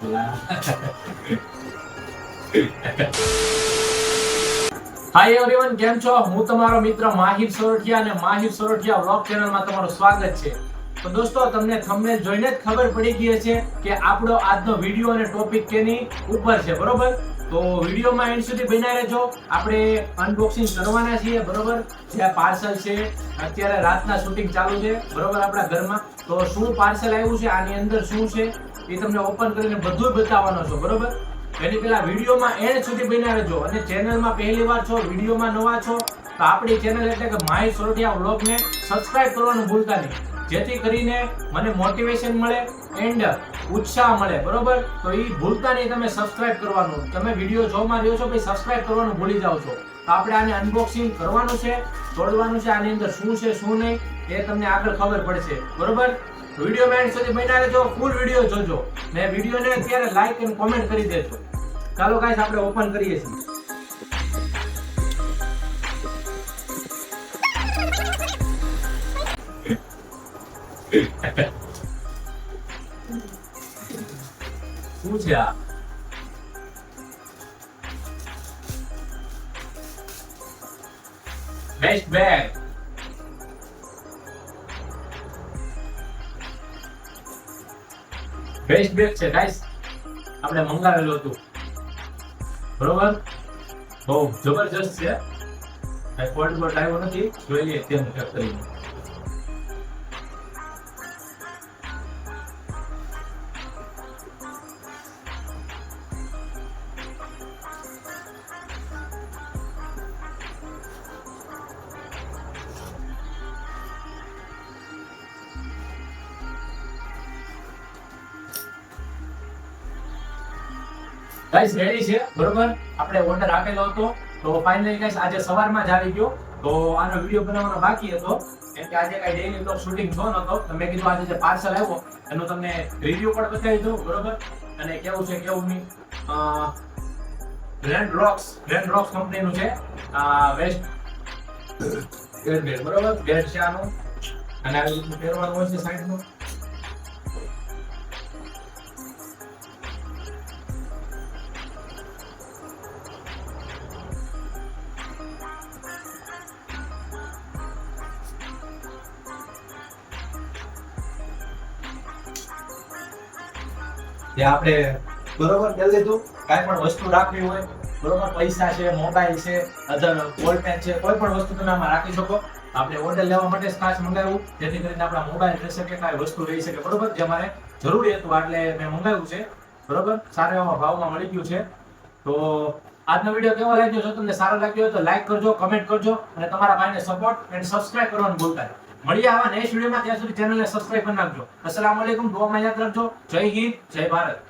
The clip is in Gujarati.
હાય એવરીવન કેમ છો? હું તમારો મિત્ર માહિર સોરઠિયા અને માહિર સોરઠિયા વ્લોગ ચેનલમાં તમારું સ્વાગત છે. તો દોસ્તો, તમને થંબનેલ જોઈને જ ખબર પડી ગઈ છે કે આપણો આજનો વીડિયો અને ટોપિક તેની ઉપર છે, બરોબર? તો વિડીયોમાં એન્ડ સુધી બન્યા રહેજો. આપણે અનબોક્સિંગ કરવાના છીએ, બરોબર? જે પાર્સલ છે, અત્યારે રાતના શૂટિંગ ચાલુ છે, બરોબર આપણા ઘરમાં? તો શું પાર્સલ આવ્યું છે? આની અંદર શું છે? એ તમને ઓપન કરીને બધું બતાવવાનો છો, બરોબર? એની પહેલા વિડીયોમાં એન્ડ સુધી બન્યા અને ચેનલમાં પહેલી વાર છો, વિડીયોમાં નવા છો, તો આપણી ચેનલ એટલે કે માય સોરઠિયા બ્લોગને સબસ્ક્રાઇબ કરવાનું ભૂલતા નહીં. જેથી કરીને મને મોટિવેશન મળે એન્ડ ઉત્સાહ મળે, બરોબર? તો એ ભૂલતા નહીં તમે સબસ્ક્રાઇબ કરવાનું. તમે વીડિયો જોવામાં રહ્યો છો ભાઈ સબસ્ક્રાઇબ કરવાનું ભૂલી જાઓ છો. તો આપણે આને અનબોક્સિંગ કરવાનું છે, તોડવાનું છે, આની અંદર શું છે, શું નહીં, એ તમને આગળ ખબર પડશે. બરોબર? વીડિયો એન્ડ સુધી બન્યા રહેજો ફૂલ વીડિયો જોજો. મેં વિડીયોને અત્યારે લાઈક અને કોમેન્ટ કરી દેજો. ચાલો ગાઈસ આપણે ઓપન કરીએ છીએ. શું છે આ? બેસ્ટ બેગ બેસ્ટ બેગ છે ગાઈસ આપણે મંગાવેલું હતું. બરોબર? બહુ જબરજસ્ત છે. કઈ ફોલ્ટ બોલ્ટ નથી. જોઈ લઈએ તેમ ચેક કરીને. ગાઈસ રેડી છે? બરોબર? આપણે ઓર્ડર આપેલો હતો. તો ફાઇનલી ગાઈસ આજે સવારમાં જ આવી ગયો. તો આનો વીડિયો બનાવવાનો બાકી હતો. કેમ કે આજે કઈ ડેઈલી બ્લોગ શૂટિંગ થયો નતો તો મેં કીધું આજે જે પાર્સલ આવ્યો, એનું તમને રિવ્યુ પણ બતાવી દઉં, બરોબર? અને કેવું છે, કેવું નહીં? ગ્રેન્ડ રોક્સ ગ્રેન્ડ રોક્સ કંપનીનું છે. વેસ્ટ બરોબર? બેટ છે આનું અને આવી રીતનું પહેરવાનું હોય છે સાઈડનું. જે આપણે બરોબર કરી લીધું કાંઈ પણ વસ્તુ રાખવી હોય, બરોબર, પૈસા છે, મોબાઈલ છે, અધર બોલ પેન છે, કોઈ પણ વસ્તુ તમે આમાં રાખી શકો. આપણે ઓર્ડર લેવા માટે ખાસ મંગાવ્યું, જેથી કરીને આપણા મોબાઈલ રહી શકે, કાંઈ વસ્તુ રહી શકે, બરોબર? જે મારે જરૂરી હતું, એટલે મેં મંગાવ્યું છે, બરોબર? સારા એવા ભાવમાં મળી ગયું છે. તો આજનો વીડિયો કેવો લાગ્યો? જો તમને સારો લાગ્યો તો લાઈક કરજો કમેન્ટ કરજો, અને તમારા ભાઈને સપોર્ટ એન્ડ સબસ્ક્રાઇબ કરવાનું ભૂલતા નહીં. મળીએ આવા નેક્સ્ટ વિડીયોમાં ત્યાં સુધી ચેનલને સબસ્ક્રાઇબ કરી નાખજો. અસલામ દુઆમાં યાદ રાખજો. જય હિન્દ. જય ભારત.